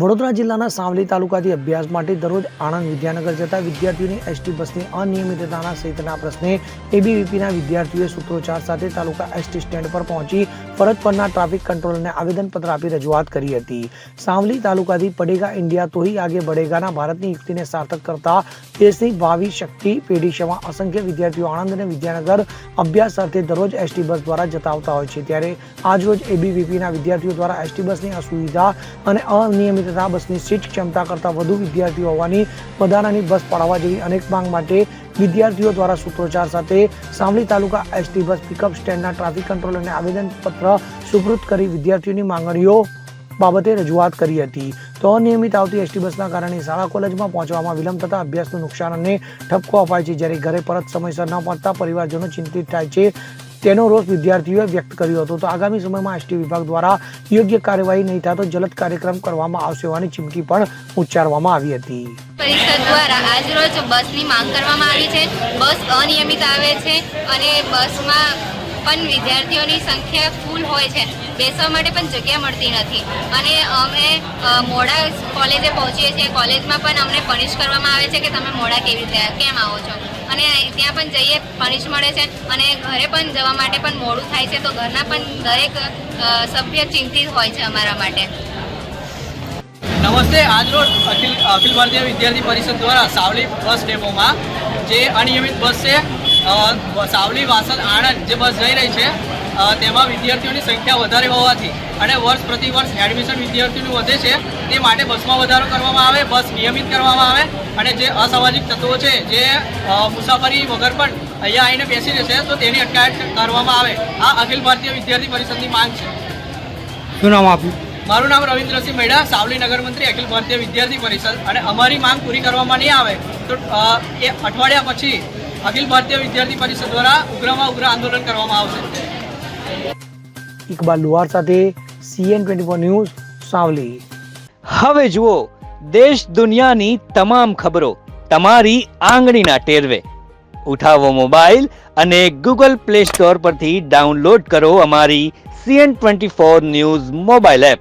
વડોદરા જિલ્લાના સાવલી તાલુકાથી અભ્યાસ માટે દરરોજ આણંદ વિદ્યાનગર જતા વિદ્યાર્થીઓની એસટી બસની અનિયમિતતાના સહિતના પ્રશ્ને એબીવીપીના વિદ્યાર્થીઓએ સૂત્રોચ્ચાર સાથે તાલુકા એસટી સ્ટેન્ડ પર પહોંચી ફરજ પરના ટ્રાફિક કંટ્રોલરને આવેદનપત્ર આપી રજૂઆત કરી હતી. સાવલી તાલુકાથી પડેગા ઇન્ડિયા તો ही આગે બઢેગાના ભારતની યુક્તિને સાર્થક કરતા દેશની ભાવિ શક્તિ પેઢી સેવા અસંખ્ય વિદ્યાર્થીઓ આણંદ અને વિદ્યાનગર અભ્યાસ સાથે દરરોજ એસટી બસ દ્વારા જતા આવતા હોય છે. ત્યારે આજરોજ એબીવીપીના વિદ્યાર્થીઓ દ્વારા એસટી બસની અસુવિધા અને અનિયમિતતા બસની સીટ ક્ષમતા કરતાં વધુ વિદ્યાર્થીઓ હોવાની વધારાની બસ પાડવા જેવી અનેક માંગ માટે વિદ્યાર્થીઓ દ્વારા સૂત્રોચ્ચાર સાથે Savli taluka ST bus pickup સ્ટેન્ડના traffic કંટ્રોલરને આવેદનપત્ર સુપૃત કરી વિદ્યાર્થીઓની માંગણીઓ બાબતે રજૂઆત કરી હતી. તો અનિયમિત આવતી એસટી બસના કારણે શાળા કોલેજમાં પહોંચવામાં વિલંબ થતા અભ્યાસનું નુકસાન અને ઠપકો અપાય છે. જ્યારે ઘરે પરત સમયસર ન પહોંચતા પરિવારજનો ચિંતિત થાય છે. તેનો રોષ વિદ્યાર્થીઓએ વ્યક્ત કર્યો હતો. તો આગામી સમયમાં એસટી વિભાગ દ્વારા યોગ્ય કાર્યવાહી નહીં થાય તો જલદ કાર્યક્રમ કરવામાં આવશે હોવાની ચીમકી પણ ઉચ્ચારવામાં આવી હતી. પરિષદ દ્વારા આજરોજ બસની માંગ કરવામાં આવી છે. બસ અનિયમિત આવે છે અને બસમાં પણ વિદ્યાર્થીઓની સંખ્યા ફૂલ હોય છે. બેસવા માટે પણ જગ્યા મળતી નથી. અને અમે મોડા કોલેજે પહોંચીએ છીએ. કોલેજમાં પણ અમને પનિશ કરવામાં આવે છે કે તમે મોડા કેવી રીતે, કેમ આવો છો? અને ત્યાં પણ જઈએ પનિશ મળે છે. અને ઘરે પણ જવા માટે પણ મોડું થાય છે. તો ઘરના પણ દરેક સભ્ય ચિંતિત હોય છે અમારા માટે. નમસ્તે. આજરોજ અખિલ અખિલ ભારતીય વિદ્યાર્થી પરિષદ દ્વારા સાવલી બસ ડેપોમાં જે અનિયમિત બસ છે સાવલી વાસદ આણંદ જે બસ જઈ રહી છે તેમાં વિદ્યાર્થીઓની સંખ્યા વધારે હોવાથી અને વર્ષ પ્રતિ વર્ષ એડમિશન વિદ્યાર્થીઓનું વધે છે તે માટે બસમાં વધારો કરવામાં આવે બસ નિયમિત કરવામાં આવે અને જે અસામાજિક તત્વો છે જે મુસાફરી વગર પણ અહીંયા આવીને બેસી જશે તો તેની અટકાયત કરવામાં આવે. આ અખિલ ભારતીય વિદ્યાર્થી પરિષદની માંગ છે. શું નામ આપ્યું મારું નામ રવિન્દ્રસિંહ મેડા સાવલી નગર મંત્રી અખિલ ભારતીય વિદ્યાર્થી પરિષદ. અને અમારી માંગ પૂરી કરવામાં નહીં આવે તો એ અઠવાડિયા પછી અખિલ ભારતીય વિદ્યાર્થી પરિષદ દ્વારા ઉગ્રમાં ઉગ્ર આંદોલન કરવામાં આવશે. ઇકબાલ લુહાર સાથે સીએન ટ્વેન્ટી ન્યૂઝ સાવલી. હવે જુઓ દેશ દુનિયાની તમામ ખબરો તમારી આંગળીના ટેરવે. ઉઠાવો મોબાઈલ અને ગૂગલ પ્લે સ્ટોર પરથી ડાઉનલોડ કરો અમારી CN twenty four news mobile app.